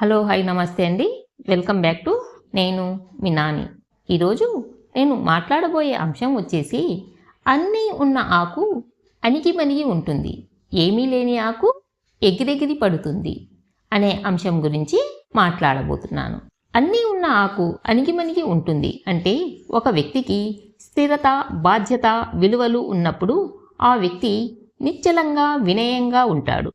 Hello hi నమస్తే అండి. Welcome back to నేను మీ నాని. ఈరోజు నేను మాట్లాడబోయే అంశం వచ్చేసి అన్నీ ఉన్న ఆకు అణిగి మణిగి ఉంటుంది. ఏమీ లేని ఆకు ఎగిరెగిరి పడుతుంది అనే అంశం గురించి మాట్లాడబోతున్నాను. అన్నీ ఉన్న ఆకు అణిగిమణిగి ఉంటుంది అంటే ఒక వ్యక్తికి స్థిరత బాధ్యత విలువలు ఉన్నప్పుడు ఆ వ్యక్తి నిశ్చలంగా వినయంగా ఉంటాడు.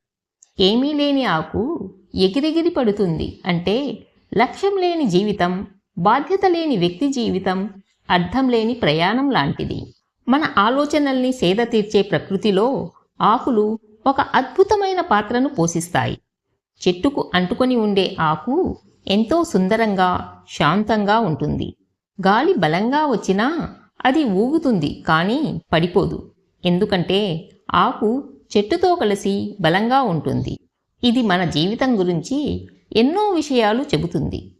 ఏమీ లేని ఆకు ఎగిరెగిరి పడుతుంది. అంటే లక్ష్యం లేని జీవితం బాధ్యత లేని వ్యక్తి జీవితం అర్థం లేని ప్రయాణం లాంటిది. మన ఆలోచనల్ని సేద తీర్చే ప్రకృతిలో ఆకులు ఒక అద్భుతమైన పాత్రను పోషిస్తాయి. చెట్టుకు అంటుకొని ఉండే ఆకు ఎంతో సుందరంగా శాంతంగా ఉంటుంది. గాలి బలంగా వచ్చినా అది ఊగుతుంది కానీ పడిపోదు. ఎందుకంటే ఆకు చెట్టుతో కలిసి బలంగా ఉంటుంది. ఇది మన జీవితం గురించి ఎన్నో విషయాలు చెబుతుంది.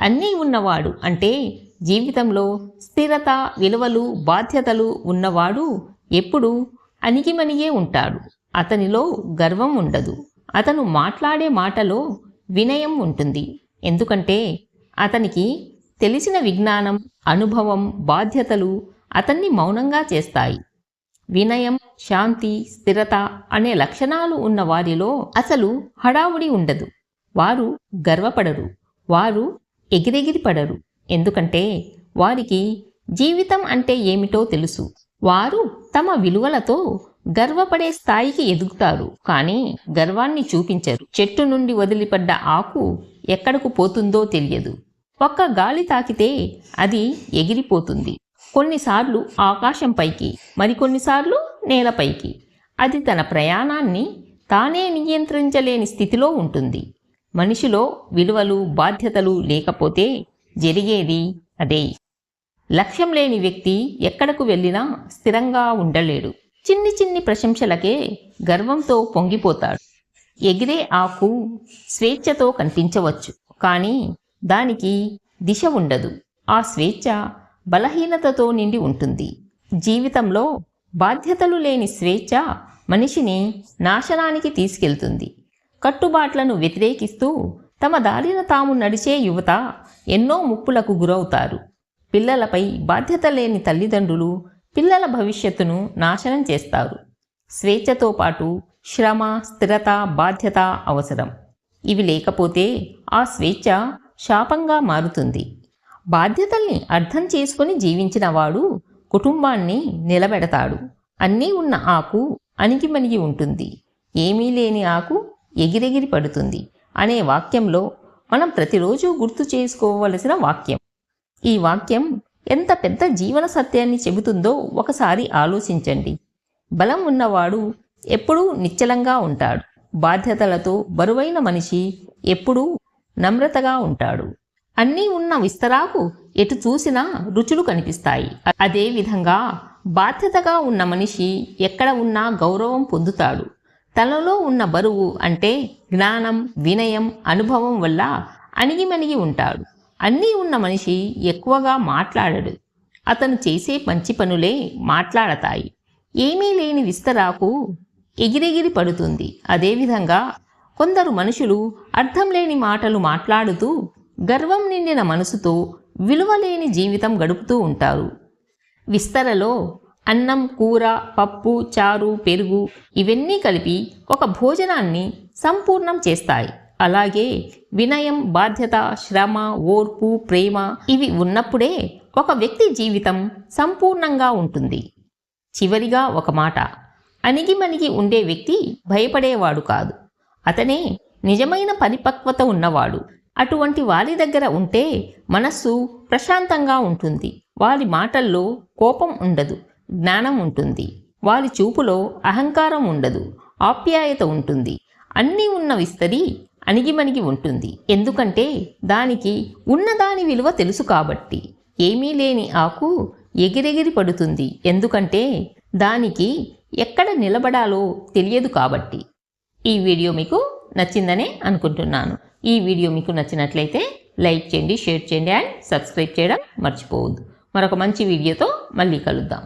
అన్నీ ఉన్నవాడు అంటే జీవితంలో స్థిరత విలువలు బాధ్యతలు ఉన్నవాడు ఎప్పుడు అణిగిమణిగే ఉంటాడు. అతనిలో గర్వం ఉండదు. అతను మాట్లాడే మాటలో వినయం ఉంటుంది. ఎందుకంటే అతనికి తెలిసిన విజ్ఞానం అనుభవం బాధ్యతలు అతన్ని మౌనంగా చేస్తాయి. వినయం శాంతి స్థిరత అనే లక్షణాలు ఉన్న వారిలో అసలు హడావుడి ఉండదు. వారు గర్వపడరు. వారు ఎగిరెగిరి పడరు. ఎందుకంటే వారికి జీవితం అంటే ఏమిటో తెలుసు. వారు తమ విలువలతో గర్వపడే స్థాయికి ఎదుగుతారు. కానీ గర్వాన్ని చూపించరు. చెట్టు నుండి వదిలిపడ్డ ఆకు ఎక్కడకు పోతుందో తెలియదు. ఒక్క గాలి తాకితే అది ఎగిరిపోతుంది. కొన్నిసార్లు ఆకాశంపైకి మరికొన్నిసార్లు నేలపైకి. అది తన ప్రయాణాన్ని తానే నియంత్రించలేని స్థితిలో ఉంటుంది. మనిషిలో విలువలు బాధ్యతలు లేకపోతే జరిగేది అదే. లక్ష్యం లేని వ్యక్తి ఎక్కడకు వెళ్ళినా స్థిరంగా ఉండలేడు. చిన్ని చిన్ని ప్రశంసలకే గర్వంతో పొంగిపోతాడు. ఎగిరే ఆకు స్వేచ్ఛతో కనిపించవచ్చు కానీ దానికి దిశ ఉండదు. ఆ స్వేచ్ఛ బలహీనతతో నిండి ఉంటుంది. జీవితంలో బాధ్యతలు లేని స్వేచ్ఛ మనిషిని నాశనానికి తీసుకెళ్తుంది. కట్టుబాట్లను వ్యతిరేకిస్తూ తమ దారిన తాము నడిచే యువత ఎన్నో ముప్పులకు గురవుతారు. పిల్లలపై బాధ్యత లేని తల్లిదండ్రులు పిల్లల భవిష్యత్తును నాశనం చేస్తారు. స్వేచ్ఛతో పాటు శ్రమ స్థిరత బాధ్యత అవసరం. ఇవి లేకపోతే ఆ స్వేచ్ఛ శాపంగా మారుతుంది. బాధ్యతల్ని అర్థం చేసుకుని జీవించిన వాడు కుటుంబాన్ని నిలబెడతాడు. అన్నీ ఉన్న ఆకు అణిగిమణిగి ఉంటుంది. ఏమీ లేని ఆకు ఎగిరెగిరి పడుతుంది అనే వాక్యంలో మనం ప్రతిరోజు గుర్తు చేసుకోవలసిన వాక్యం. ఈ వాక్యం ఎంత పెద్ద జీవన సత్యాన్ని చెబుతుందో ఒకసారి ఆలోచించండి. బలం ఉన్నవాడు ఎప్పుడూ నిశ్చలంగా ఉంటాడు. బాధ్యతలతో బరువైన మనిషి ఎప్పుడూ నమ్రతగా ఉంటాడు. అన్నీ ఉన్న విస్తరాకు ఎటు చూసినా రుచులు కనిపిస్తాయి. అదేవిధంగా బాధ్యతగా ఉన్న మనిషి ఎక్కడ ఉన్నా గౌరవం పొందుతాడు. తనలో ఉన్న బరువు అంటే జ్ఞానం వినయం అనుభవం వల్ల అణిగిమణిగి ఉంటాడు. అన్నీ ఉన్న మనిషి ఎక్కువగా మాట్లాడడు. అతను చేసే మంచి పనులే మాట్లాడతాయి. ఏమీ లేని విస్తరాకు ఎగిరెగిరి పడుతుంది. అదేవిధంగా కొందరు మనుషులు అర్థం లేని మాటలు మాట్లాడుతూ గర్వం నిండిన మనసుతో విలువలేని జీవితం గడుపుతూ ఉంటారు. విస్తరలో అన్నం కూర పప్పు చారు పెరుగు ఇవన్నీ కలిపి ఒక భోజనాన్ని సంపూర్ణం చేస్తాయి. అలాగే వినయం బాధ్యత శ్రమ ఓర్పు ప్రేమ ఇవి ఉన్నప్పుడే ఒక వ్యక్తి జీవితం సంపూర్ణంగా ఉంటుంది. చివరిగా ఒక మాట అణిగిమణిగి ఉండే వ్యక్తి భయపడేవాడు కాదు. అతనే నిజమైన పరిపక్వత ఉన్నవాడు. అటువంటి వారి దగ్గర ఉంటే మనస్సు ప్రశాంతంగా ఉంటుంది. వారి మాటల్లో కోపం ఉండదు జ్ఞానం ఉంటుంది. వారి చూపులో అహంకారం ఉండదు ఆప్యాయత ఉంటుంది. అన్నీ ఉన్న విస్తరి అణిగిమణిగి ఉంటుంది. ఎందుకంటే దానికి ఉన్నదాని విలువ తెలుసు కాబట్టి. ఏమీ లేని ఆకు ఎగిరెగిరి పడుతుంది. ఎందుకంటే దానికి ఎక్కడ నిలబడాలో తెలియదు కాబట్టి. ఈ వీడియో మీకు నచ్చిందనే అనుకుంటున్నాను. ఈ వీడియో మీకు నచ్చినట్లయితే లైక్ చేయండి షేర్ చేయండి అండ్ సబ్స్క్రైబ్ చేయడం మర్చిపోవద్దు. మరొక మంచి వీడియోతో మళ్ళీ కలుద్దాం.